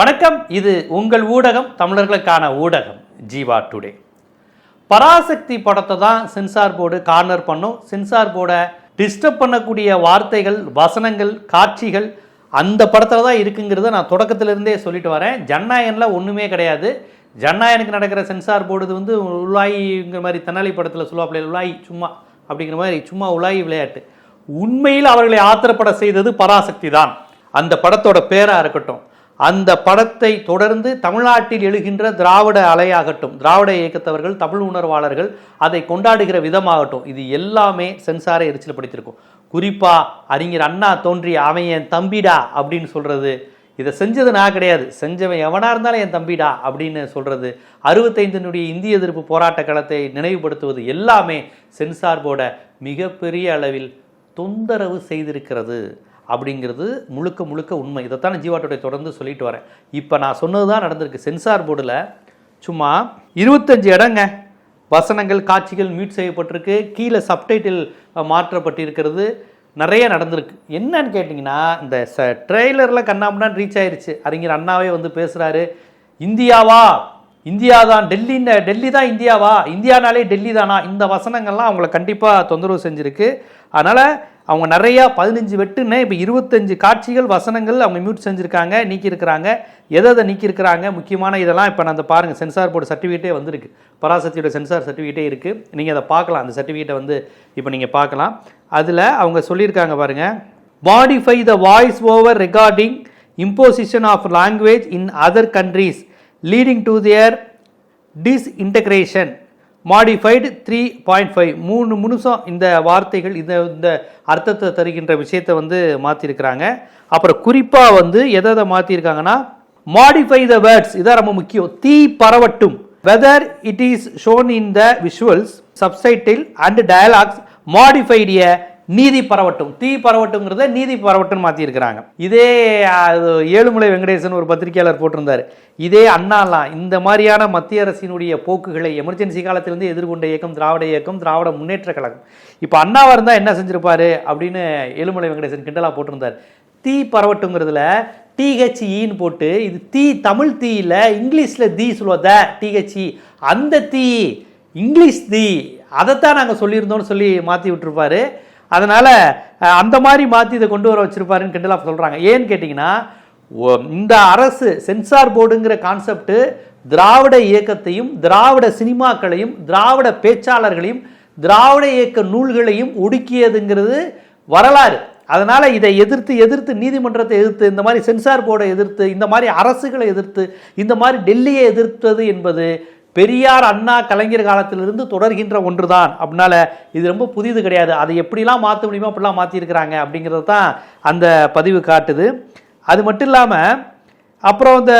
வணக்கம். இது உங்கள் ஊடகம் தமிழர்களுக்கான ஊடகம் ஜீவா டுடே. பராசக்தி படத்தை தான் சென்சார் போர்டு கார்னர் பண்ணும். சென்சார் போர்டை டிஸ்டர்ப் பண்ணக்கூடிய வார்த்தைகள் வசனங்கள் காட்சிகள் அந்த படத்தில் தான் இருக்குங்கிறத நான் தொடக்கத்திலிருந்தே சொல்லிட்டு வரேன். ஜனநாயகனில் ஒன்றுமே கிடையாது. ஜனநாயகனுக்கு நடக்கிற சென்சார் போர்டு வந்து உலாயிங்கிற மாதிரி தென்னாலி படத்தில் சொல்லுவாப்பில்ல உலாயி சும்மா அப்படிங்கிற மாதிரி சும்மா உலாயி விளையாட்டு. உண்மையில் அவர்களை ஆத்திரப்பட செய்தது பராசக்தி தான். அந்த படத்தோட பேராக இருக்கட்டும் அந்த படத்தை தொடர்ந்து தமிழ்நாட்டில் எழுகின்ற திராவிட அலையாகட்டும் திராவிட இயக்கத்தவர்கள் தமிழ் உணர்வாளர்கள் அதை கொண்டாடுகிற விதமாகட்டும் இது எல்லாமே சென்சாரை எரிச்சல் படுத்தியிருக்கும். குறிப்பா அறிஞர் அண்ணா தோன்றி அவன் என் தம்பிடா அப்படின்னு சொல்கிறது இதை செஞ்சது நான் கிடையாது. செஞ்சவன் எவனாக இருந்தாலும் என் தம்பிடா அப்படின்னு சொல்கிறது அறுபத்தைந்தினுடைய இந்திய எதிர்ப்பு போராட்ட களத்தை நினைவுபடுத்துவது எல்லாமே சென்சார் போர்டை மிகப்பெரிய அளவில் தொந்தரவு செய்திருக்கிறது. அப்படிங்கிறது முழுக்க முழுக்க உண்மை. இதைத்தான் ஜீவாட்டோடைய தொடர்ந்து சொல்லிட்டு வரேன். இப்போ நான் சொன்னது தான் நடந்திருக்கு. சென்சார் போர்டில் சும்மா இருபத்தஞ்சு இடங்க. வசனங்கள் காட்சிகள் மியூட் செய்யப்பட்டிருக்கு. கீழே சப்டைட்டில் மாற்றப்பட்டிருக்கிறது. நிறைய நடந்திருக்கு. என்னன்னு கேட்டிங்கன்னா இந்த ச ட்ரெய்லரில் கண்ணாமண்ணான் ரீச் ஆயிடுச்சு அறிஞர் அண்ணாவே வந்து பேசுகிறாரு இந்தியாவா இந்தியா தான். டெல்லி டெல்லி தான் இந்தியாவா இந்தியானாலே டெல்லி தானா? இந்த வசனங்கள்லாம் அவங்கள கண்டிப்பாக தொந்தரவு செஞ்சுருக்கு. அதனால் அவங்க நிறையா பதினஞ்சு வெட்டுன்னு இப்போ இருபத்தஞ்சு காட்சிகள் வசனங்கள் அவங்க மியூட் செஞ்சுருக்காங்க நீக்கியிருக்கிறாங்க. எதை எதை நீக்கியிருக்கிறாங்க? முக்கியமான இதெல்லாம் இப்போ நான் அந்த பாருங்கள் சென்சார் போர்டு சர்டிஃபிகேட்டே வந்திருக்கு. பராசக்தியோட சென்சார் சர்டிஃபிகேட்டே இருக்குது நீங்கள் அதை பார்க்கலாம். அந்த சர்டிஃபிகேட்டை வந்து இப்போ நீங்கள் பார்க்கலாம். அதில் அவங்க சொல்லியிருக்காங்க பாருங்கள் modify the voice over recording imposition of language in other countries leading to their disintegration modified three point five மூணு நிமிஷம் இந்த வார்த்தைகள் இந்த இந்த அர்த்தத்தை தருகின்ற விஷயத்தை வந்து மாற்றிருக்கிறாங்க அப்புறம் குறிப்பாக வந்து எதை எதை மாற்றிருக்காங்கன்னா மாடிஃபை த வேர்ட்ஸ் இதான் ரொம்ப முக்கியம். தீ பரவட்டும். Whether it is shown in the visuals subtitle and dialogues மாடிஃபைடிய நீதி பரவட்டும் தீ பரவட்டுங்கிறத நீதி பரவட்டும் மாற்றியிருக்கிறாங்க இதே அது ஏழுமலை வெங்கடேசன் ஒரு பத்திரிகையாளர் போட்டிருந்தார். இதே அண்ணாலாம் இந்த மாதிரியான மத்திய அரசினுடைய போக்குகளை எமர்ஜென்சி காலத்திலிருந்து எதிர்கொண்ட இயக்கம் திராவிட இயக்கம் திராவிட முன்னேற்ற கழகம். இப்போ அண்ணாவாக இருந்தால் என்ன செஞ்சிருப்பாரு அப்படின்னு ஏழுமலை வெங்கடேசன் கிண்டலாக போட்டிருந்தார். தீ பரவட்டுங்கிறதுல டிஹெச்இன்னு போட்டு இது தீ தமிழ் தீ இல்லை இங்கிலீஷில் தீ த டிஹெச்இ அந்த தீ இங்கிலீஷ் தீ அதைத்தான் நாங்கள் சொல்லியிருந்தோம்னு சொல்லி மாற்றி விட்டுருப்பாரு. அதனால் அந்த மாதிரி மாற்றி இதை கொண்டு வர வச்சுருப்பாருன்னு கிண்டலாக சொல்கிறாங்க ஏன்னு கேட்டிங்கன்னா இந்த அரசு சென்சார் போர்டுங்கிற கான்செப்ட்டு திராவிட இயக்கத்தையும் திராவிட சினிமாக்களையும் திராவிட பேச்சாளர்களையும் திராவிட இயக்க நூல்களையும் ஒடுக்கியதுங்கிறது வரலாறு. அதனால் இதை எதிர்த்து எதிர்த்து நீதிமன்றத்தை எதிர்த்து இந்த மாதிரி சென்சார் போர்டை எதிர்த்து இந்த மாதிரி அரசுகளை எதிர்த்து இந்த மாதிரி டெல்லியை எதிர்த்தது என்பது பெரியார் அண்ணா கலைஞர் காலத்திலிருந்து தொடர்கின்ற ஒன்றுதான். அப்படின்னால இது ரொம்ப புதிது கிடையாது. அதை எப்படிலாம் மாற்ற முடியுமோ அப்படிலாம் மாற்றிருக்கிறாங்க அப்படிங்கிறது தான் அந்த பதிவு காட்டுது. அது மட்டும் இல்லாமல் அப்புறம் இந்த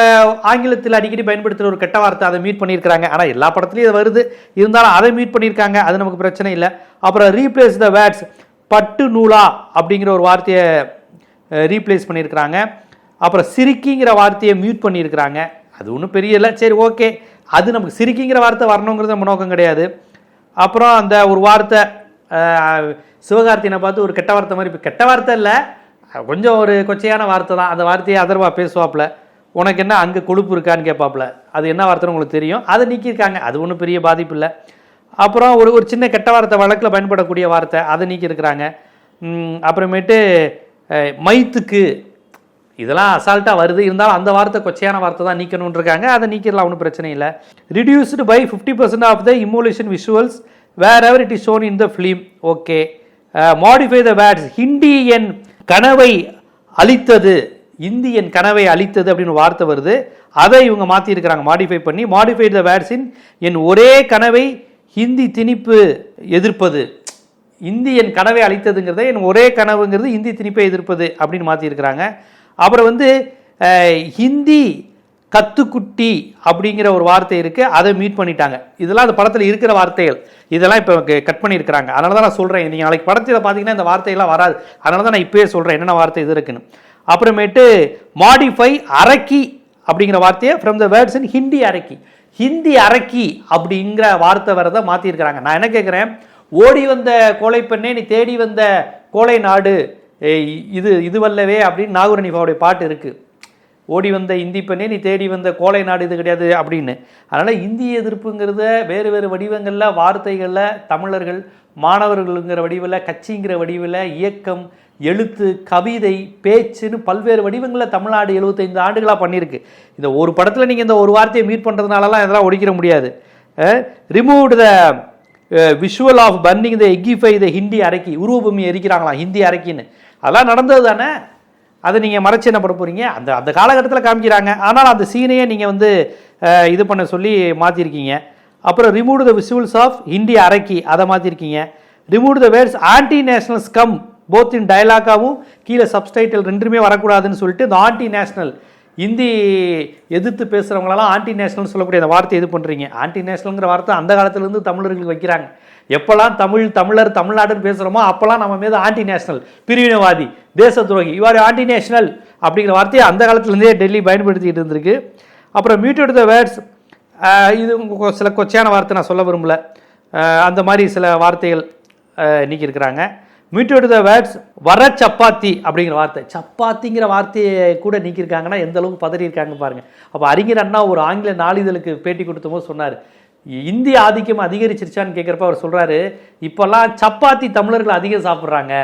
ஆங்கிலத்தில் அடிக்கடி பயன்படுத்துகிற ஒரு கெட்ட வார்த்தை அதை மீட் பண்ணியிருக்கிறாங்க. ஆனால் எல்லா படத்துலையும் இது வருது. இருந்தாலும் அதை மீட் பண்ணியிருக்காங்க. அது நமக்கு பிரச்சனை இல்லை. அப்புறம் ரீப்ளேஸ் த வேர்ட்ஸ் பட்டு நூலா அப்படிங்கிற ஒரு வார்த்தையை ரீப்ளேஸ் பண்ணியிருக்கிறாங்க. அப்புறம் சிரிக்கிங்கிற வார்த்தையை மியூட் பண்ணியிருக்கிறாங்க. அது ஒன்றும் பெரிய இல்லை. சரி ஓகே அது நமக்கு சிரிக்கிங்கிற வார்த்தை வரணுங்கிறது நம்ம நோக்கம் கிடையாது. அப்புறம் அந்த ஒரு வார்த்தை சிவகார்த்தியனை பார்த்து ஒரு கெட்ட வார்த்தை மாதிரி இப்போ கெட்ட வார்த்தை இல்லை கொஞ்சம் ஒரு கொச்சையான வார்த்தை தான். அந்த வார்த்தையை அதர்வா பேசுவாப்புல. உனக்கு என்ன அங்கே கொழுப்பு இருக்கான்னு கேட்பாப்புல. அது என்ன வார்த்தைன்னு உங்களுக்கு தெரியும். அதை நீக்கியிருக்காங்க. அது ஒன்றும் பெரிய பாதிப்பு இல்லை. அப்புறம் ஒரு ஒரு சின்ன கெட்ட வார்த்தை வழக்கில் பயன்படக்கூடிய வார்த்தை அதை நீக்கியிருக்கிறாங்க. அப்புறமேட்டு மைத்துக்கு இதெல்லாம் அசால்ட்டாக வருது. இருந்தாலும் அந்த வார்த்தை கொச்சையான வார்த்தை தான் நீக்கணுன்றிருக்காங்க அதை நீக்கிடலாம் ஒன்றும் பிரச்சனை இல்லை. Reduced by fifty percent of the immolation visuals wherever it is shown in the film okay modify the words Hindi என் கனவை அழித்தது. இந்தி என் கனவை அழித்தது அப்படின்னு ஒரு வார்த்தை வருது. அதை இவங்க மாற்றிருக்கிறாங்க மாடிஃபை பண்ணி மாடிஃபை த வேர்ட்ஸ் இன் என் ஒரே கனவை ஹிந்தி திணிப்பு எதிர்ப்பது. இந்தி என் கனவை அழித்ததுங்கிறத என் ஒரே கனவுங்கிறது இந்தி திணிப்பை எதிர்ப்பது அப்படின்னு மாற்றிருக்கிறாங்க அப்புறம் வந்து ஹிந்தி கத்துக்குட்டி அப்படிங்கிற ஒரு வார்த்தை இருக்குது அதை மீட் பண்ணிட்டாங்க. இதெல்லாம் அந்த படத்தில் இருக்கிற வார்த்தைகள். இதெல்லாம் இப்போ கட் பண்ணியிருக்கிறாங்க. அதனால தான் நான் சொல்கிறேன் நீங்கள் நாளைக்கு படத்தில் பார்த்தீங்கன்னா இந்த வார்த்தையெல்லாம் வராது. அதனால தான் நான் இப்போயே சொல்கிறேன் என்னென்ன வார்த்தை இது இருக்குன்னு. அப்புறமேட்டு மாடிஃபை அரக்கி அப்படிங்கிற வார்த்தையை from the words in Hindi அரக்கி. Hindi அரக்கி அப்படிங்கிற வார்த்தை வரதை மாற்றிருக்கிறாங்க நான் என்ன கேட்குறேன் ஓடி வந்த கோழை பெண்ணே நீ தேடி வந்த கோழை நாடு இது இதுவல்லவே அப்படின்னு நாகூர் பாட்டு இருக்குது ஓடி வந்த இந்தி பெண்ணே நீ தேடி வந்த கோலை நாடு இது கிடையாது அப்படின்னு. அதனால் இந்திய எதிர்ப்புங்கிறத வேறு வேறு வடிவங்களில் வார்த்தைகளில் தமிழர்கள் மாணவர்களுங்கிற வடிவில் கட்சிங்கிற வடிவில் இயக்கம் எழுத்து கவிதை பேச்சுன்னு பல்வேறு வடிவங்களில் தமிழ்நாடு எழுபத்தைந்து ஆண்டுகளாக பண்ணியிருக்கு. இந்த ஒரு படத்தில் நீங்கள் இந்த ஒரு வார்த்தையை மீட் பண்ணுறதுனாலலாம் இதெல்லாம் ஒழிக்கிற முடியாது. Remove the visual of burning the எக்கிஃபை the Hindi அரக்கி. உருவபூமி எரிக்கிறாங்களாம் ஹிந்தி அரக்கின்னு. அதெல்லாம் நடந்தது தானே? அதை நீங்கள் மறைச்சி என்ன பண்ண போகிறீங்க அந்த அந்த காலகட்டத்தில் காமிக்கிறாங்க. ஆனால் அந்த சீனையே நீங்கள் வந்து இது பண்ண சொல்லி மாற்றிருக்கீங்க அப்புறம் remove the visuals of Hindi அரைக்கி அதை மாற்றிருக்கீங்க remove the words anti national scum both in டயலாக்காகவும் கீழே சப்ஸ்டைட்டில் ரெண்டுமே வரக்கூடாதுன்னு சொல்லிட்டு இந்த ஆன்டி நேஷனல் இந்தி எதிர்த்து பேசுகிறவங்களெல்லாம் ஆன்டி நேஷனல்னு சொல்லக்கூடிய அந்த வார்த்தை இது பண்ணுறீங்க ஆன்டி நேஷனல்ங்கிற வார்த்தை அந்த காலத்துலேருந்து தமிழர்களுக்கு வைக்கிறாங்க. எப்போல்லாம் தமிழ் தமிழர் தமிழ்நாடுன்னு பேசுகிறோமோ அப்போல்லாம் நம்ம மீது ஆன்டி நேஷனல் பிரிவினைவாதி தேச துரோகி இவ்வாறு ஆன்டி நேஷனல் அப்படிங்கிற வார்த்தையை அந்த காலத்துலேருந்தே டெல்லி பயன்படுத்திக்கிட்டு இருந்திருக்கு. அப்புறம் மியூட்டட் த வேர்ட்ஸ் இது சில கொச்சையான வார்த்தை நான் சொல்ல விரும்பல. அந்த மாதிரி சில வார்த்தைகள் அஹ், நீக்கியிருக்கிறாங்க. மியூட்டட் த வேர்ட்ஸ் வர சப்பாத்தி அப்படிங்கிற வார்த்தை. சப்பாத்திங்கிற வார்த்தையை கூட நீக்கியிருக்காங்கன்னா எந்த அளவுக்கு பதறி இருக்காங்க பாருங்கள் அப்போ அறிஞர் அண்ணா ஒரு ஆங்கில நாளிதழுக்கு பேட்டி கொடுத்தபோது சொன்னார். இந்திய ஆதிக்கம் அதிகரிச்சிருச்சான்னு கேட்குறப்ப அவர் சொல்கிறாரு இப்போல்லாம் சப்பாத்தி தமிழர்கள் அதிகம் சாப்பிட்றாங்க.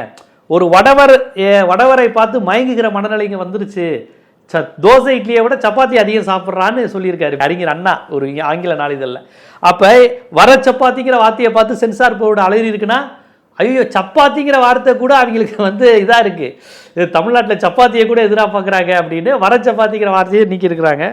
ஒரு வடவர் வடவரை பார்த்து மயங்குகிற மனநிலைங்க வந்துருச்சு. ச தோசை இட்லியை விட சப்பாத்தி அதிகம் சாப்பிட்றான்னு சொல்லியிருக்காரு அறிஞர் அண்ணா ஒரு ஆங்கில நாளிதழில். அப்போ வர சப்பாத்திங்கிற வார்த்தையை பார்த்து சென்சார் போர்டு அலறி இருக்குன்னா ஐயோ சப்பாத்திங்கிற வார்த்தை கூட அவங்களுக்கு வந்து இதாக இருக்குது தமிழ்நாட்டில் சப்பாத்தியை கூட எதிராக பார்க்குறாங்க அப்படின்னு வர சப்பாத்திங்கிற வார்த்தையை நீக்கியிருக்கிறாங்க.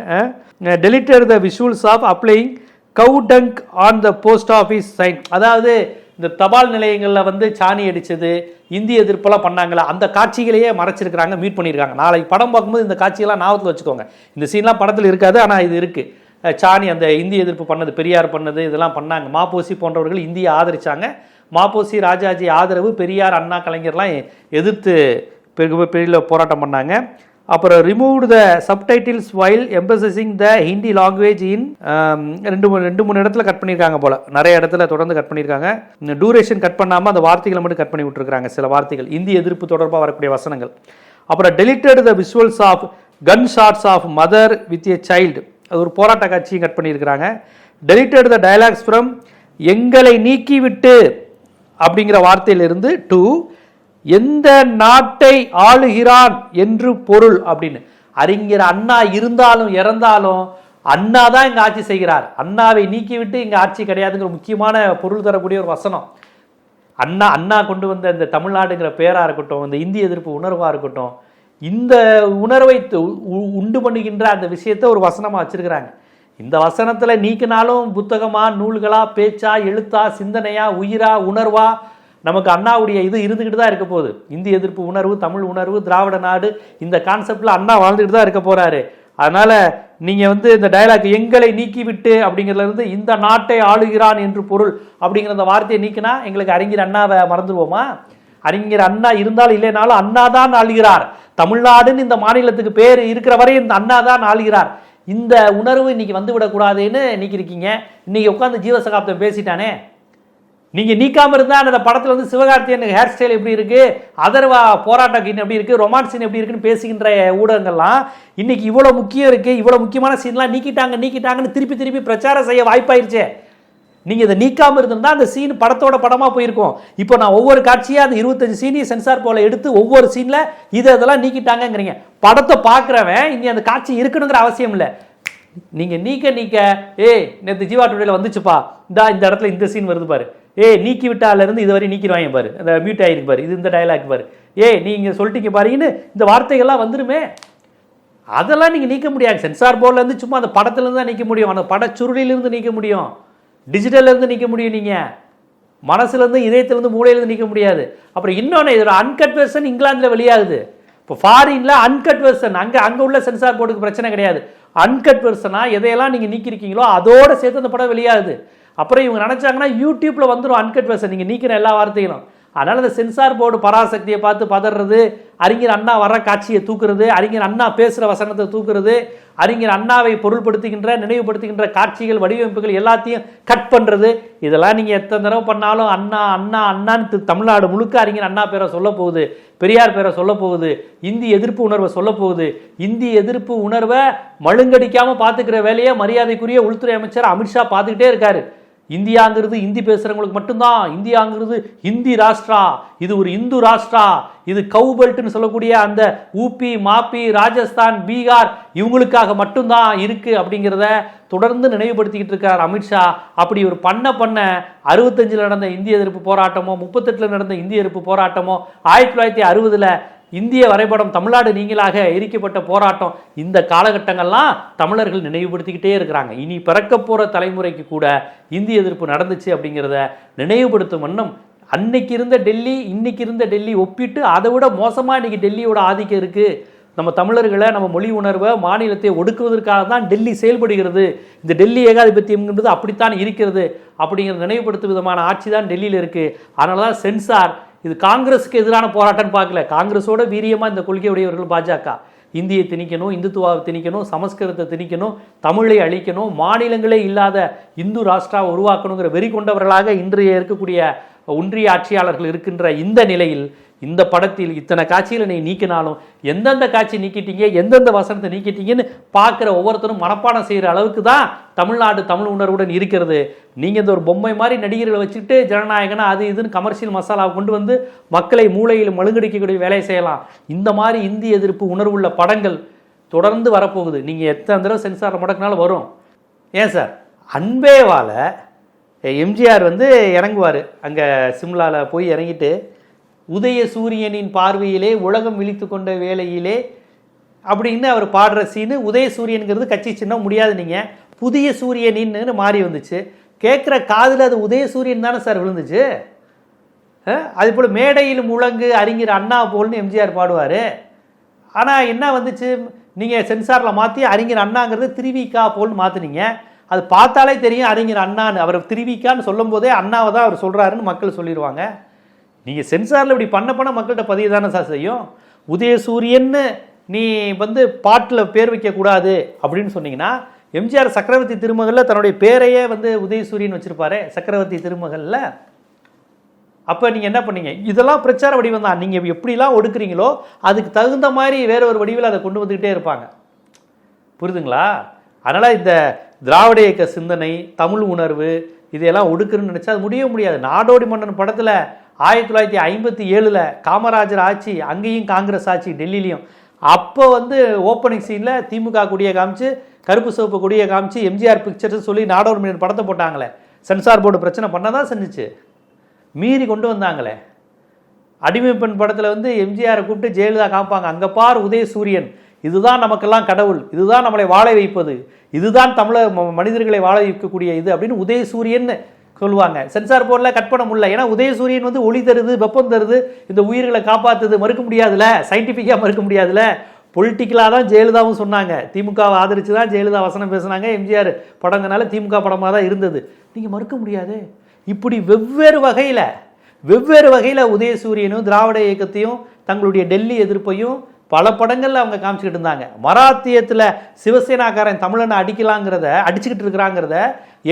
Deleted the visuals of applying cow dung on the post office sign அதாவது இந்த தபால் நிலையங்களில் வந்து சாணி அடித்தது இந்திய எதிர்ப்பெல்லாம் பண்ணாங்களா அந்த காட்சிகளையே மறைச்சிருக்கிறாங்க மீட் பண்ணியிருக்காங்க நாளைக்கு படம் பார்க்கும்போது இந்த காட்சியெல்லாம் ஞாபகத்தில் வச்சுக்கோங்க. இந்த சீன்லாம் படத்தில் இருக்காது ஆனால் இது இருக்குது சாணி அந்த இந்திய எதிர்ப்பு பண்ணது பெரியார் பண்ணது இதெல்லாம் பண்ணாங்க. மாப்போசி போன்றவர்கள் இந்தியை ஆதரித்தாங்க மாப்போசி ராஜாஜி ஆதரவு பெரியார் அண்ணா கலைஞர்லாம் எதிர்த்து பெரிய போராட்டம் பண்ணாங்க. அப்புறம் remove the subtitles while emphasising the Hindi language in ரெண்டு மூணு ரெண்டு மூணு இடத்துல கட் பண்ணியிருக்காங்க போல. நிறைய இடத்துல தொடர்ந்து கட் பண்ணியிருக்காங்க. இந்த டூரேஷன் கட் பண்ணாமல் அந்த வார்த்தைகளை மட்டும் கட் பண்ணி விட்டுருக்காங்க சில வார்த்தைகள். இந்தி எதிர்ப்பு தொடர்பாக வரக்கூடிய வசனங்கள். அப்புறம் deleted the visuals of gun shots of mother with a child அது ஒரு போராட்ட காட்சியும் கட் பண்ணியிருக்கிறாங்க. டெலிட்டட் த டயலாக்ஸ் ஃப்ரம் எங்களை நீக்கிவிட்டு அப்படிங்கிற வார்த்தையிலிருந்து டூ எந்த நாட்டை ஆளுகிறான் என்று பொருள் அப்படின்னு. அறிஞர் அண்ணா இருந்தாலும் இறந்தாலும் அண்ணா தான் இங்கே ஆட்சி செய்கிறார். அண்ணாவை நீக்கிவிட்டு இங்கே ஆட்சி கிடையாதுங்கிற முக்கியமான பொருள் தரக்கூடிய ஒரு வசனம். அண்ணா அண்ணா கொண்டு வந்த இந்த தமிழ்நாடுங்கிற பேராக இருக்கட்டும் இந்த இந்திய எதிர்ப்பு உணர்வாக இருக்கட்டும் இந்த உணர்வை உண்டு பண்ணுகின்ற அந்த விஷயத்தை ஒரு வசனமாக வச்சுருக்கிறாங்க. இந்த வசனத்தில் நீக்கினாலும் புத்தகமாக நூல்களாக பேச்சா எழுத்தா சிந்தனையா உயிரா உணர்வா நமக்கு அண்ணாவுடைய இது இருந்துக்கிட்டு தான் இருக்க போகுது. இந்திய எதிர்ப்பு உணர்வு தமிழ் உணர்வு திராவிட நாடு இந்த கான்செப்டில் அண்ணா வாழ்ந்துட்டு தான் இருக்க போகிறாரு அதனால் நீங்கள் வந்து இந்த டயலாக் எங்களை நீக்கிவிட்டு அப்படிங்கிறதுலேருந்து இந்த நாட்டை ஆளுகிறான் என்று பொருள் அப்படிங்கிற அந்த வார்த்தையை நீக்கினா எங்களுக்கு அறிஞர் அண்ணாவை மறந்துடுவோமா? அறிஞர் அண்ணா இருந்தாலும் இல்லைனாலும் அண்ணா தான் ஆளுகிறார். தமிழ்நாடுன்னு இந்த மாநிலத்துக்கு பேர் இருக்கிற வரை இந்த அண்ணா தான் ஆளுகிறார். இந்த உணர்வு இன்னைக்கு வந்து விடக்கூடாதுன்னு நீக்கிருக்கீங்க இன்னைக்கு உட்காந்து ஜீவசகாப்தம் பேசிட்டானே. நீங்கள் நீக்காமல் இருந்தால் அந்த படத்தில் வந்து சிவகார்த்தியன் ஹேர் ஸ்டைல் எப்படி இருக்குது அதர்வா போராட்ட கீன் எப்படி இருக்குது ரொமான்ஸ் சீன் எப்படி இருக்குன்னு பேசுகின்ற ஊடகங்கள்லாம் இன்றைக்கி இவ்வளோ முக்கியம் இருக்குது இவ்வளோ முக்கியமான சீன்லாம் நீக்கிட்டாங்க நீக்கிட்டாங்கன்னு திருப்பி திருப்பி பிரச்சாரம் செய்ய வாய்ப்பாயிருச்சே. நீங்கள் இதை நீக்காமல் இருந்திருந்தால் அந்த சீன் படத்தோட படமாக போயிருக்கும். இப்போ நான் ஒவ்வொரு காட்சியாக அந்த இருபத்தஞ்சு சீனையும் சென்சார் போல எடுத்து ஒவ்வொரு சீனில் இதை இதெல்லாம் நீக்கிட்டாங்கங்கிறீங்க. படத்தை பார்க்குறவன் இனி அந்த காட்சி இருக்கணுங்கிற அவசியம் இல்லை. நீங்கள் நீக்க நீக்க. ஏய் நேற்று ஜீவா டுடேல வந்துச்சுப்பா. இந்தா இந்த இடத்துல இந்த சீன் வருது பாரு. ஏய் நீக்கி விட்டாலேருந்து இருந்து இதுவரை நீக்கிடுவாங்க பாரு. அந்த மியூட் ஆயிருக்கு பாரு. இது இந்த டயலாக் பாரு. ஏய் நீங்கள் சொல்லிட்டீங்க பாருங்கன்னு இந்த வார்த்தைகள்லாம் வந்துருமே. அதெல்லாம் நீங்கள் நீக்க முடியாது. சென்சார் போர்டுலேருந்து சும்மா அந்த படத்துலேருந்து தான் நீக்க முடியும். அந்த பட சுருளிலேருந்து நீக்க முடியும். டிஜிட்டல்லேருந்து நீக்க முடியும் நீங்கள் மனசுலேருந்து இதயத்துலேருந்து மூளையிலேருந்து நீக்க முடியாது. அப்புறம் இன்னொன்று இதோட அன்கட் வெர்ஷன் இங்கிலாந்தில் வெளியாகுது. இப்போ ஃபாரின்ல அன்கட் வெர்ஷன் அங்கே அங்கே உள்ள சென்சார் போர்டுக்கு பிரச்சனை கிடையாது. அன்கட் வெர்ஷனா எதையெல்லாம் நீங்க நீக்கிருக்கீங்களோ அதோட சேர்த்து அந்த படம் வெளியாகுது. அப்புறம் இவங்க நினைச்சாங்கன்னா யூடியூப்ல வந்துடும் அன்கட் வெர்ஷன் நீங்க நீக்கிற எல்லா வார்த்தைகளும். அதனால் அந்த சென்சார் போர்டு பராசக்தியை பார்த்து பதறது அறிஞர் அண்ணா வர்ற காட்சியை தூக்குறது அறிஞர் அண்ணா பேசுகிற வசனத்தை தூக்குறது அறிஞர் அண்ணாவை பொருள்படுத்துகின்ற நினைவுபடுத்துகின்ற காட்சிகள் வடிவமைப்புகள் எல்லாத்தையும் கட் பண்ணுறது இதெல்லாம் நீங்கள் எத்தனை தடவை பண்ணாலும் அண்ணா அண்ணா அண்ணான்னு தமிழ்நாடு முழுக்க அறிஞர் அண்ணா பேரை சொல்ல போகுது பெரியார் பேரை சொல்ல போகுது இந்தி எதிர்ப்பு உணர்வை சொல்ல போகுது. இந்தி எதிர்ப்பு உணர்வை மழுங்கடிக்காமல் பார்த்துக்கிற வேலையை மரியாதைக்குரிய உள்துறை அமைச்சர் அமித்ஷா பார்த்துக்கிட்டே இருக்காரு. இந்தியாங்கிறது இந்தி பேசுகிறவங்களுக்கு மட்டும்தான் இந்தியாங்கிறது ஹிந்தி ராஷ்டிரா இது ஒரு இந்து ராஷ்டிரா இது கவு பெல்ட்னு சொல்லக்கூடிய அந்த ஊபி மாப்பி ராஜஸ்தான் பீகார் இவங்களுக்காக மட்டும்தான் இருக்குது அப்படிங்கிறத தொடர்ந்து நினைவுபடுத்திக்கிட்டு இருக்கார் அமித்ஷா அப்படி ஒரு பண்ண பண்ண அறுபத்தஞ்சில் நடந்த இந்திய எதிர்ப்பு போராட்டமோ முப்பத்தெட்டில் நடந்த இந்திய எதிர்ப்பு போராட்டமோ ஆயிரத்தி தொள்ளாயிரத்தி அறுபதில் இந்திய வரைபடம் தமிழ்நாடு நீங்களாக எரிக்கப்பட்ட போராட்டம் இந்த காலகட்டங்கள்லாம் தமிழர்கள் நினைவுபடுத்திக்கிட்டே இருக்கிறாங்க. இனி பிறக்க போகிற தலைமுறைக்கு கூட இந்திய எதிர்ப்பு நடந்துச்சு அப்படிங்கிறத நினைவுபடுத்தும் வண்ணம் அன்னைக்கு இருந்த டெல்லி இன்னைக்கு இருந்த டெல்லி ஒப்பிட்டு அதை விட மோசமாக இன்னைக்கு டெல்லியோட ஆதிக்கம் இருக்குது நம்ம தமிழர்களை நம்ம மொழி உணர்வை மாநிலத்தை ஒடுக்குவதற்காக தான் டெல்லி செயல்படுகிறது. இந்த டெல்லி ஏகாதிபத்தியம்ங்கிறது அப்படித்தான் இருக்கிறது அப்படிங்கிற நினைவுபடுத்தும் விதமான ஆட்சி தான் டெல்லியில் இருக்குது அதனால தான் சென்சார் இது காங்கிரஸுக்கு எதிரான போராட்டம்னு பார்க்கல. காங்கிரஸோட வீரியமாக இந்த கொள்கை உடையவர்கள் பாஜக. இந்தியை திணிக்கணும் இந்துத்துவாவை திணிக்கணும் சமஸ்கிருதத்தை திணிக்கணும் தமிழை அழிக்கணும் மாநிலங்களே இல்லாத இந்து ராஷ்டிராவை உருவாக்கணுங்கிற வெறி கொண்டவர்களாக இன்றைய இருக்கக்கூடிய ஒன்றிய ஆட்சியாளர்கள் இருக்கின்ற இந்த நிலையில் இந்த படத்தில் இத்தனை காட்சிகளை நீ நீக்கினாலும் எந்தெந்த காட்சி நீக்கிட்டீங்க எந்தெந்த வசனத்தை நீக்கிட்டீங்கன்னு பார்க்குற ஒவ்வொருத்தரும் மனப்பாடம் செய்கிற அளவுக்கு தான் தமிழ்நாடு தமிழ் உணர்வுடன் இருக்கிறது. நீங்கள் இந்த ஒரு பொம்மை மாதிரி நடிகர்களை வச்சுட்டு ஜனநாயகனா அது இதுன்னு கமர்ஷியல் மசாலாவை கொண்டு வந்து மக்களை மூளையில் மழுங்கடிக்கக்கூடிய வேலையை செய்யலாம். இந்த மாதிரி இந்தி எதிர்ப்பு உணர்வுள்ள படங்கள் தொடர்ந்து வரப்போகுது. நீங்கள் எத்தனை தடவை சென்சார் முடக்கினாலும் வரும். ஏன் சார்? அன்பேவால எம்ஜிஆர் வந்து இறங்குவார். அங்கே சிம்லாவில் போய் இறங்கிட்டு உதய சூரியனின் பார்வையிலே உலகம் விழித்து கொண்ட வேளையிலே அப்படின்னு அவர் பாடுற சீனு உதய சூரியனுங்கிறது கட்சி சின்னம் முடியாது நீங்கள் புதிய சூரியனின்னு மாறி வந்துச்சு. கேட்குற காதில் அது உதய சூரியன் தானே சார் விழுந்துச்சு? அது போல் மேடையில் முழங்கு அறிஞர் அண்ணா போல்னு எம்ஜிஆர் பாடுவார். ஆனால் என்ன வந்துச்சு? நீங்கள் சென்சாரில் மாற்றி அறிஞர் அண்ணாங்கிறது திருவிக்கா போல்னு மாற்றினீங்க அது பார்த்தாலே தெரியும் அறிஞர் அண்ணான்னு. அவர் திருவிக்கான்னு சொல்லும் போதே அண்ணாவை தான் அவர் சொல்கிறாருன்னு மக்கள் சொல்லிடுவாங்க. நீங்கள் சென்சாரில் இப்படி பண்ண பண்ண மக்கள்கிட்ட பதிவு தானே சார் செய்யும் உதயசூரியன்னு நீ வந்து பாட்டில் பேர் வைக்கக்கூடாது அப்படின்னு சொன்னீங்கன்னா எம்ஜிஆர் சக்கரவர்த்தி திருமகளில் தன்னுடைய பேரையே வந்து உதயசூரியன் வச்சுருப்பாரு சக்கரவர்த்தி திருமகளில். அப்போ நீங்கள் என்ன பண்ணீங்க? இதெல்லாம் பிரச்சார வடிவம் தான். நீங்கள் எப்படிலாம் ஒடுக்குறீங்களோ அதுக்கு தகுந்த மாதிரி வேற ஒரு வடிவில் அதை கொண்டு வந்துக்கிட்டே இருப்பாங்க. புரியுதுங்களா அதனால் இந்த திராவிட இயக்க சிந்தனை தமிழ் உணர்வு இதையெல்லாம் ஒடுக்குன்னு நினச்சா அது முடியவே முடியாது. நாடோடி மன்னன் படத்தில் ஆயிரத்தி தொள்ளாயிரத்தி ஐம்பத்தி ஏழில் காமராஜர் ஆட்சி அங்கேயும் காங்கிரஸ் ஆட்சி டெல்லியிலையும். அப்போ வந்து ஓப்பனிங் சீனில் திமுக கொடியை காமிச்சு கருப்பு சிவப்பு கொடியை காமிச்சு எம்ஜிஆர் பிக்சர்ஸ் சொல்லி நாடோடி மன்னன் படத்தை போட்டாங்களே. சென்சார் போர்டு பிரச்சனை பண்ண தான் செஞ்சுச்சு. மீறி கொண்டு வந்தாங்களே. அடிமை பெண் படத்தில் வந்து எம்ஜிஆரை கூப்பிட்டு ஜெயலலிதா காமிப்பாங்க. அங்கே பார் உதயசூரியன். இதுதான் நமக்கெல்லாம் கடவுள் இதுதான் நம்மளை வாழ வைப்பது இதுதான் தமிழ ம- மனிதர்களை வாழ வைக்கக்கூடிய இது அப்படின்னு உதயசூரியன் சொல்லுவாங்க. சென்சார் போர்டில் கட் பண்ண முடியல. ஏன்னா உதயசூரியன் வந்து ஒளி தருது வெப்பம் தருது இந்த உயிர்களை காப்பாற்றுது மறுக்க முடியாதுல சயின்டிஃபிக்காக மறுக்க முடியாதுல பொலிட்டிக்கலாக தான் ஜெயலலிதாவும் சொன்னாங்க. திமுகவை ஆதரித்து தான் ஜெயலலிதா வசனம் பேசுனாங்க. எம்ஜிஆர் படங்கனால திமுக படமாக தான் இருந்தது. நீங்கள் மறுக்க முடியாது. இப்படி வெவ்வேறு வகையில் வெவ்வேறு வகையில் உதயசூரியனும் திராவிட இயக்கத்தையும் தங்களுடைய டெல்லி எதிர்ப்பையும் பல படங்களில் அவங்க காமிச்சிக்கிட்டு இருந்தாங்க. மராத்தியத்தில் சிவசேனாக்காரன் தமிழனை அடிக்கலாங்கிறத அடிச்சுக்கிட்டு இருக்கிறாங்கிறத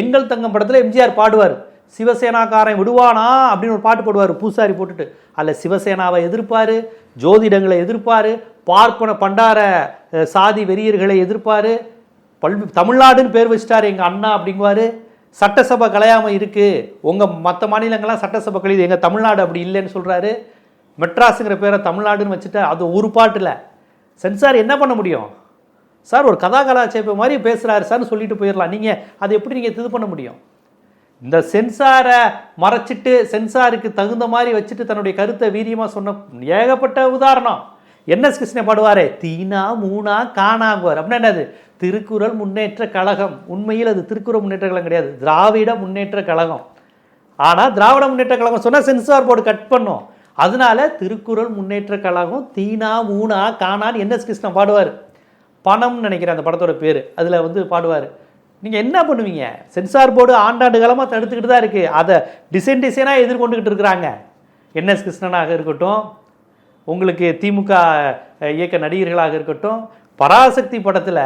எங்கள் தங்கம் படத்தில் எம்ஜிஆர் பாடுவார். சிவசேனாக்காரன் விடுவானா அப்படின்னு ஒரு பாட்டு பாடுவார் பூசாரி போட்டுட்டு. அதில் சிவசேனாவை எதிர்ப்பார் ஜோதிடங்களை எதிர்ப்பார் பார்ப்பன பண்டார சாதி வெறியர்களை எதிர்ப்பார். பல் தமிழ்நாடுன்னு பேர் வச்சிட்டார் எங்கள் அண்ணா அப்படிங்குவார். சட்டசபை கலையாமல் இருக்குது உங்கள் மற்ற மாநிலங்கள்லாம் சட்டசபை கழியுது எங்கள் தமிழ்நாடு அப்படி இல்லைன்னு சொல்கிறாரு மெட்ராஸுங்கிற பேரை தமிழ்நாடுன்னு வச்சுட்டு அது ஒரு பாட்டில். சென்சார் என்ன பண்ண முடியும்? சார் ஒரு கதா கலாச்சாரம் மாதிரி பேசுகிறாரு சார்னு சொல்லிட்டு போயிடலாம். நீங்கள் அதை எப்படி நீங்கள் இது பண்ண முடியும்? இந்த சென்சாரை மறைச்சிட்டு சென்சாருக்கு தகுந்த மாதிரி வச்சுட்டு தன்னுடைய கருத்தை வீரியமாக சொன்ன ஏகப்பட்ட உதாரணம். என்எஸ் கிருஷ்ணன் பாடுவார்? தீனா மூணா காணாங்குவார். அப்படின்னா என்னது? திருக்குறள் முன்னேற்ற கழகம். உண்மையில் அது திருக்குறள் முன்னேற்ற கழகம் கிடையாது. திராவிட முன்னேற்ற கழகம். ஆனால் திராவிட முன்னேற்ற கழகம் சொன்னால் சென்சார் போர்டு கட் பண்ணும். அதனால திருக்குறள் முன்னேற்ற கழகம் தீனா ஊனா காணான்னு என்எஸ் கிருஷ்ணன் பாடுவார்? பணம்னு நினைக்கிறேன் அந்த படத்தோட பேர். அதில் வந்து பாடுவார். நீங்கள் என்ன பண்ணுவீங்க? சென்சார் போர்டு ஆண்டாண்டு காலமாக தடுத்துக்கிட்டு தான் இருக்குது அதை டிசைன் டிசைனாக எதிர்கொண்டுக்கிட்டு இருக்கிறாங்க. என்எஸ் கிருஷ்ணனாக இருக்கட்டும் உங்களுக்கு திமுக இயக்க நடிகர்களாக இருக்கட்டும் பராசக்தி படத்தில்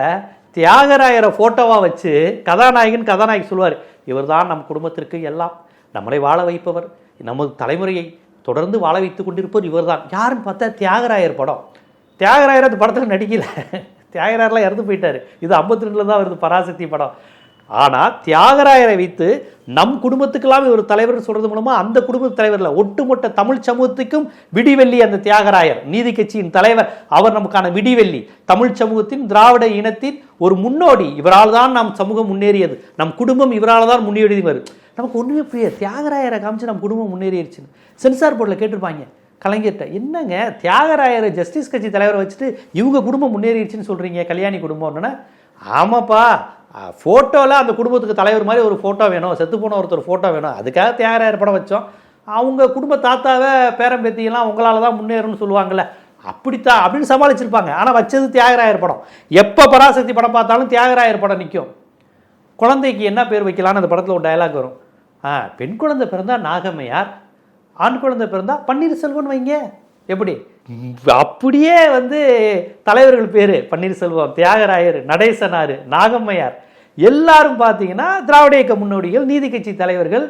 தியாகராயரை ஃபோட்டோவாக வச்சு கதாநாயகன் கதாநாயகி சொல்வார் இவர்தான் நம் குடும்பத்திற்கு எல்லாம். நம்மளை வாழ வைப்பவர். நமது தலைமுறையை தொடர்ந்து வாழ வைத்து கொண்டிருப்பவர் இவர்தான். யாருன்னு பார்த்தா தியாகராயர் படம். தியாகராயர் அந்த படத்தில் நடிக்கல. தியாகராயர்லாம் இறந்து போயிட்டார். இது ஐம்பத்தி ரெண்டில் தான் வருது பராசக்தி படம். ஆனால் தியாகராயரை வைத்து நம் குடும்பத்துக்கெல்லாம் ஒரு தலைவர் சொல்கிறது மூலமாக அந்த குடும்ப தலைவரில் ஒட்டுமொத்த தமிழ் சமூகத்துக்கும் விடிவெள்ளி அந்த தியாகராயர். நீதி கட்சியின் தலைவர். அவர் நமக்கான விடிவெள்ளி. தமிழ் சமூகத்தின் திராவிட இனத்தின் ஒரு முன்னோடி. இவரால் தான் நம் சமூகம் முன்னேறியது. நம் குடும்பம் இவரால் தான் முன்னேறியது நமக்கு ஒன்றுமே புரிய தியாகராயரை காமிச்சு நம்ம குடும்பம் முன்னேறிடுச்சுன்னு. சென்சார் போர்டில் கேட்டிருப்பாங்க கலைஞர்கிட்ட. என்னங்க தியாகராயரை ஜஸ்டிஸ் கட்சி தலைவரை வச்சுட்டு இவங்க குடும்பம் முன்னேறிடுச்சுன்னு சொல்கிறீங்க கல்யாணி குடும்பம்னா ஆமாப்பா ஃபோட்டோவில் அந்த குடும்பத்துக்கு தலைவர் மாதிரி ஒரு ஃபோட்டோ வேணும் செத்து போன ஒருத்தர் ஃபோட்டோ வேணும். அதுக்காக தியாகராயர் படம் வச்சோம். அவங்க குடும்ப தாத்தாவை பேரம்பேத்தியெல்லாம் உங்களால் தான் முன்னேறும்னு சொல்லுவாங்கள்ல அப்படித்தான் அப்படின்னு சமாளிச்சிருப்பாங்க. ஆனால் வச்சது தியாகராயர் படம். எப்போ பராசக்தி படம் பார்த்தாலும் தியாகராயர் படம் நிற்கும் குழந்தைக்கு என்ன பேர் வைக்கலான்னு அந்த படத்தில் ஒரு டயலாக் வரும். பெண் குழந்தை பிறந்தா நாகம்மையார் ஆண் குழந்தை பிறந்தா பன்னீர்செல்வன் வைங்க. எப்படி? அப்படியே வந்து தலைவர்கள் பேர் பன்னீர்செல்வம் தியாகராயர் நடேசனார் நாகம்மையார். எல்லாரும் பார்த்தீங்கன்னா திராவிட இயக்க முன்னோடிகள் நீதி கட்சி தலைவர்கள்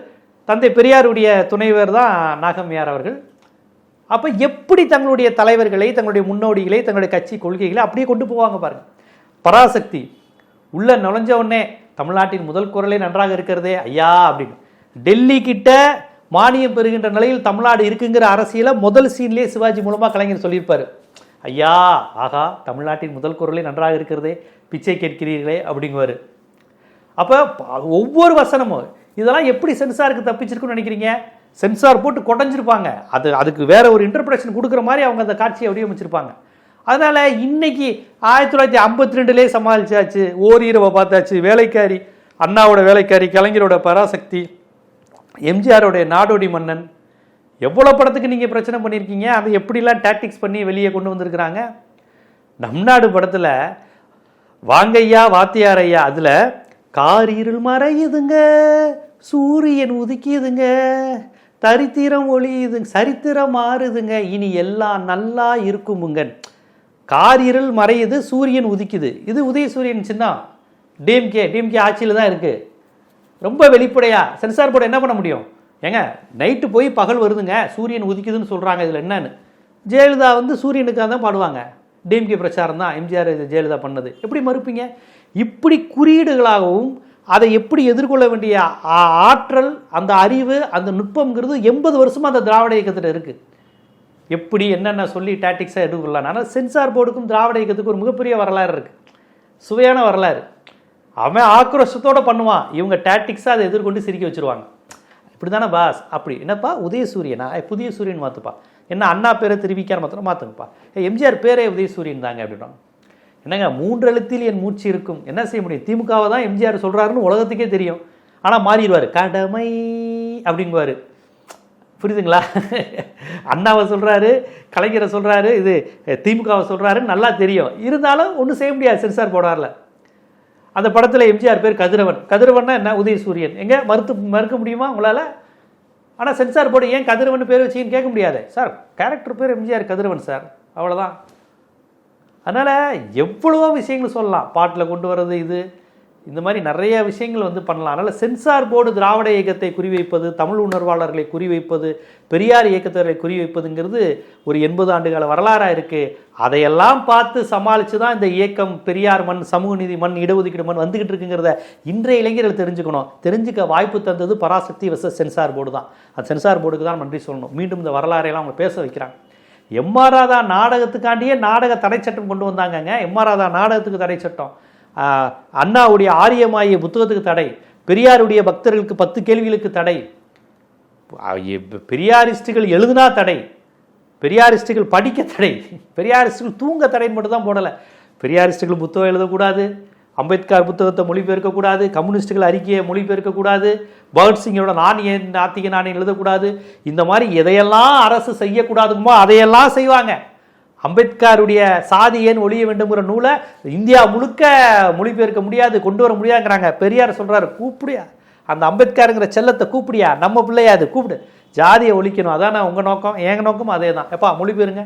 தந்தை பெரியாருடைய துணைவர் தான் நாகம்மையார் அவர்கள். அப்போ எப்படி தங்களுடைய தலைவர்களை தங்களுடைய முன்னோடிகளை தங்களுடைய கட்சி கொள்கைகளை அப்படியே கொண்டு போவாங்க பாருங்கள் பராசக்தி உள்ளே நுழைஞ்ச உடனே தமிழ்நாட்டின் முதல் குரலே நன்றாக இருக்கிறதே ஐயா அப்படின்னு. டெல்லி கிட்ட மானியம் பெறுகின்ற நிலையில் தமிழ்நாடு இருக்குங்கிற அரசியலை முதல் சீன்லேயே சிவாஜி மூலமாக கலைஞர் சொல்லியிருப்பார். ஐயா ஆகா தமிழ்நாட்டின் முதல் குரலே நன்றாக இருக்கிறதே பிச்சை கேட்கிறீர்களே அப்படிங்குவார். அப்போ ஒவ்வொரு வசனமும் இதெல்லாம் எப்படி சென்சாருக்கு தப்பிச்சிருக்குன்னு நினைக்கிறீங்க? சென்சார் போட்டு கொடைஞ்சிருப்பாங்க. அது அதுக்கு வேற ஒரு இன்டர்பிரேஷன் கொடுக்குற மாதிரி அவங்க அந்த காட்சியை வடிவமைச்சிருப்பாங்க. அதனால் இன்னைக்கு ஆயிரத்தி தொள்ளாயிரத்தி ஐம்பத்தி ரெண்டுலேயே சமாளிச்சாச்சு ஓரிரவை பார்த்தாச்சு வேலைக்காரி அண்ணாவோட வேலைக்காரி கலைஞரோட பராசக்தி எம்ஜிஆரோடைய நாடோடி மன்னன். எவ்வளோ படத்துக்கு நீங்கள் பிரச்சனை பண்ணியிருக்கீங்க அதை எப்படிலாம் டாக்டிக்ஸ் பண்ணி வெளியே கொண்டு வந்திருக்கிறாங்க? நம் நாடு படத்தில் வாங்கையா வாத்தியார் ஐயா அதில் கார் இருள் மறையுதுங்க சூரியன் உதிக்குதுங்க தரித்திரம் ஒளியுதுங்க சரித்திரம் மாறுதுங்க இனி எல்லாம் நல்லா இருக்குமுங்க கார் இருள் மறையுது சூரியன் உதிக்குது. இது உதயசூரியன் சின்ன டிஎம்கே டிஎம்கே ஆட்சியில் தான் இருக்குது ரொம்ப வெளிப்படையாக சென்சார் போர்டு என்ன பண்ண முடியும்? ஏங்க நைட்டு போய் பகல் வருதுங்க சூரியன் உதிக்குதுன்னு சொல்கிறாங்க இதில் என்னன்னு. ஜெயலலிதா வந்து சூரியனுக்காக தான் பாடுவாங்க. டிஎம்கே பிரச்சாரம் தான் எம்ஜிஆர் இது ஜெயலலிதா பண்ணது. எப்படி மறுப்பீங்க? இப்படி குறியீடுகளாகவும் அதை எப்படி எதிர்கொள்ள வேண்டிய ஆ- ஆற்றல் அந்த அறிவு அந்த நுட்பம்ங்கிறது எண்பது வருஷமாக அந்த திராவிட இயக்கத்தில் இருக்குது எப்படி என்னென்ன சொல்லி டாக்டிக்ஸாக எதிர்கொள்ளலாம் ஆனால் சென்சார் போர்டுக்கும் திராவிட இயக்கத்துக்கும் ஒரு மிகப்பெரிய வரலாறு இருக்குது சுவையான வரலாறு. அவன் ஆக்ரோஷத்தோடு பண்ணுவான். இவங்க டாக்டிக்ஸாக அதை எதிர்கொண்டு சிரிக்க வச்சுருவாங்க. இப்படி தானே பாஸ் அப்படி. என்னப்பா? உதயசூரியனா? புதிய சூரியன் மாற்றுப்பா என்ன அண்ணா பேரை திருவிக்கார மாத்திரம் மாற்றுங்கப்பா எம்ஜிஆர் பேரே உதயசூரியன் தாங்க அப்படின்றாங்க என்னங்க மூன்று எழுத்தில் என் மூச்சு இருக்கும். என்ன செய்ய முடியும்? திமுகவை தான் எம்ஜிஆர் சொல்கிறாருன்னு உலகத்துக்கே தெரியும். ஆனால் மாறிடுவார். கடமை அப்படிங்குவார். புரியுதுங்களா? அண்ணாவை சொல்கிறாரு கலைஞரை சொல்கிறாரு இது திமுகவை சொல்கிறாருன்னு நல்லா தெரியும். இருந்தாலும் ஒன்றும் செய்ய முடியாது. சென்சார் போடாரில்ல அந்த படத்தில் எம்ஜிஆர் பேர் கதிரவன். கதிரவன்னா என்ன? உதயசூரியன் எங்கே? மறுத்து மறுக்க முடியுமா உங்களால்? ஆனால் சென்சார் போர்டு ஏன் கதிரவன் பேர் வச்சிங்கன்னு கேட்க முடியாது. சார் கேரக்டர் பேர் எம்ஜிஆர் கதிரவன் சார். அவ்வளோதான் அதனால் எவ்வளவோ விஷயங்கள் சொல்லலாம். பாட்டில் கொண்டு வர்றது இது. இந்த மாதிரி நிறைய விஷயங்கள் வந்து பண்ணலாம். அதனால் சென்சார் போர்டு திராவிட இயக்கத்தை குறிவைப்பது தமிழ் உணர்வாளர்களை குறிவைப்பது பெரியார் இயக்கத்தவர்களை குறிவைப்பதுங்கிறது ஒரு எண்பது ஆண்டுகால வரலாறாக இருக்குது அதையெல்லாம் பார்த்து சமாளித்து தான் இந்த இயக்கம் பெரியார் மண் சமூக நீதி மண் இடஒதுக்கீடு மண் வந்துக்கிட்டு இருக்குங்கிறத இன்றைய இளைஞர்கள் தெரிஞ்சுக்கணும். தெரிஞ்சுக்க வாய்ப்பு தந்தது பராசக்தி வச சென்சார் போர்டு தான். அந்த சென்சார் போர்டுக்கு தான் நன்றி சொல்லணும். மீண்டும் இந்த வரலாறையெல்லாம் அவங்க பேச வைக்கிறாங்க. எம்ஆர் ராதா நாடகத்துக்காண்டியே நாடக தடை சட்டம் கொண்டு வந்தாங்கங்க. எம்ஆர் ராதா நாடகத்துக்கு தடை சட்டம். அண்ணாவுடைய ஆரியமாய புத்தகத்துக்கு தடை பெரியாருடைய பக்தர்களுக்கு பத்து கேள்விகளுக்கு தடை. பெரியாரிஸ்டுகள் எழுதுனா தடை பெரியாரிஸ்டுகள் படிக்க தடை பெரியாரிஸ்டுகள் தூங்க தடைன்னு மட்டும் தான் போடலை. பெரியாரிஸ்டுகள் புத்தகம் எழுதக்கூடாது அம்பேத்கர் புத்தகத்தை மொழிபெயர்க்கக்கூடாது கம்யூனிஸ்டுகள் அறிக்கையை மொழிபெயர்க்கக்கூடாது பகத்சிங்கோட நாணய நாத்திக நாணயம் எழுதக்கூடாது இந்த மாதிரி எதையெல்லாம் அரசு செய்யக்கூடாதுமோ அதையெல்லாம் செய்வாங்க. அம்பேத்கருடைய சாதி ஏன் ஒழிய வேண்டும்ங்கிற நூலை இந்தியா முழுக்க மொழிபெயர்க்க முடியாது கொண்டு வர முடியாதுங்கிறாங்க பெரியார் சொல்கிறாரு கூப்பிடியா. அந்த அம்பேத்கருங்கிற செல்லத்தை கூப்பிடியா. நம்ம பிள்ளையா அது? கூப்பிடு. ஜாதியை ஒழிக்கணும். அதானே உங்கள் நோக்கம்? எங்கள் நோக்கம் அதே தான். எப்பா மொழிபெயருங்க.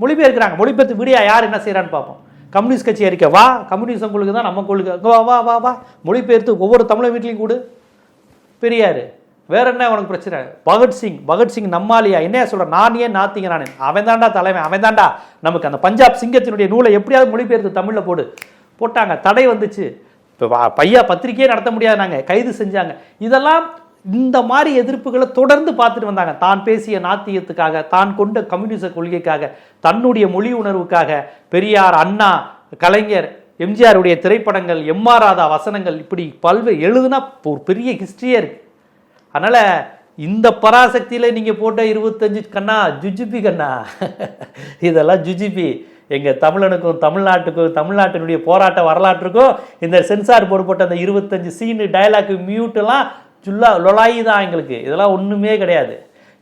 மொழிபெயர்க்கிறாங்க. மொழிபெயர்த்து விடியா யார் என்ன செய்கிறான்னு பார்ப்போம். கம்யூனிஸ்ட் கட்சி அறிக்கை. வா கம்யூனிசம் கொள்கை தான் நம்ம கொள்கை. வா வா வா வா. மொழிபெயர்த்து ஒவ்வொரு தமிழ் வீட்லையும் கூடு. பெரியார். வேற என்ன உனக்கு பிரச்சனை? பகத்சிங் பகத்சிங் நம்மாலியா? என்ன சொல்ற? நான் ஏன் நாத்திங்க நான்? அவன் தாண்டா தலைவன் அவன் தாண்டா நமக்கு அந்த பஞ்சாப் சிங்கத்தினுடைய நூலை எப்படியாவது மொழிபெயர்த்து தமிழில் போடு. போட்டாங்க தடை வந்துச்சு. இப்போ பையா பத்திரிக்கையே நடத்த முடியாது நாங்கள் கைது செஞ்சாங்க. இதெல்லாம் இந்த மாதிரி எதிர்ப்புகளை தொடர்ந்து பார்த்துட்டு வந்தாங்க. தான் பேசிய நாத்தியத்துக்காக தான் கொண்ட கம்யூனிச கொள்கைக்காக தன்னுடைய மொழி உணர்வுக்காக பெரியார் அண்ணா கலைஞர் எம்ஜிஆருடைய திரைப்படங்கள் எம்ஆர் ராதா வசனங்கள் இப்படி பல்வேறு எழுதுனா ஒரு பெரிய ஹிஸ்ட்ரியே இருக்குது அதனால் இந்த பராசக்தியில் நீங்கள் போட்ட இருபத்தஞ்சு கண்ணா ஜுஜிபி கண்ணா. இதெல்லாம் ஜுஜிபி. எங்கள் தமிழனுக்கும் தமிழ்நாட்டுக்கும் தமிழ்நாட்டினுடைய போராட்ட வரலாற்றுக்கும் இந்த சென்சார் போர்டு போட்ட அந்த இருபத்தஞ்சு சீனு டயலாக் மியூட்டெல்லாம் சுல்லா லொலாயி தான் எங்களுக்கு. இதெல்லாம் ஒன்றுமே கிடையாது.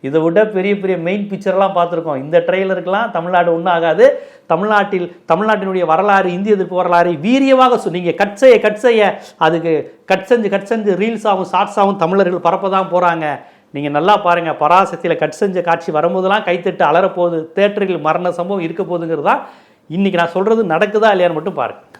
இதை விட பெரிய பெரிய மெயின் பிக்சர்லாம் பார்த்துருக்கோம். இந்த ட்ரெய்லருக்கெல்லாம் தமிழ்நாடு ஒன்றும் ஆகாது. தமிழ்நாட்டில் தமிழ்நாட்டினுடைய வரலாறு இந்திய எதிர்ப்பு வரலாறு வீரியமாக சொன்னீங்க நீங்கள் கட் செய்ய கட் செய்ய அதுக்கு கட் செஞ்சு கட் செஞ்சு ரீல்ஸாகவும் ஷார்ட்ஸாகவும் தமிழர்கள் பரப்ப தான் போகிறாங்க நீங்கள் நல்லா பாருங்கள் பராசக்தியில் கட் செஞ்ச காட்சி வரும்போதெல்லாம் கைத்தட்டு அலறப்போகுது. தேட்டரில் மரண சம்பவம் இருக்க போகுதுங்கிறது தான் இன்றைக்கி நான் சொல்கிறது நடக்குதா இல்லையான்னு மட்டும் பாருங்கள்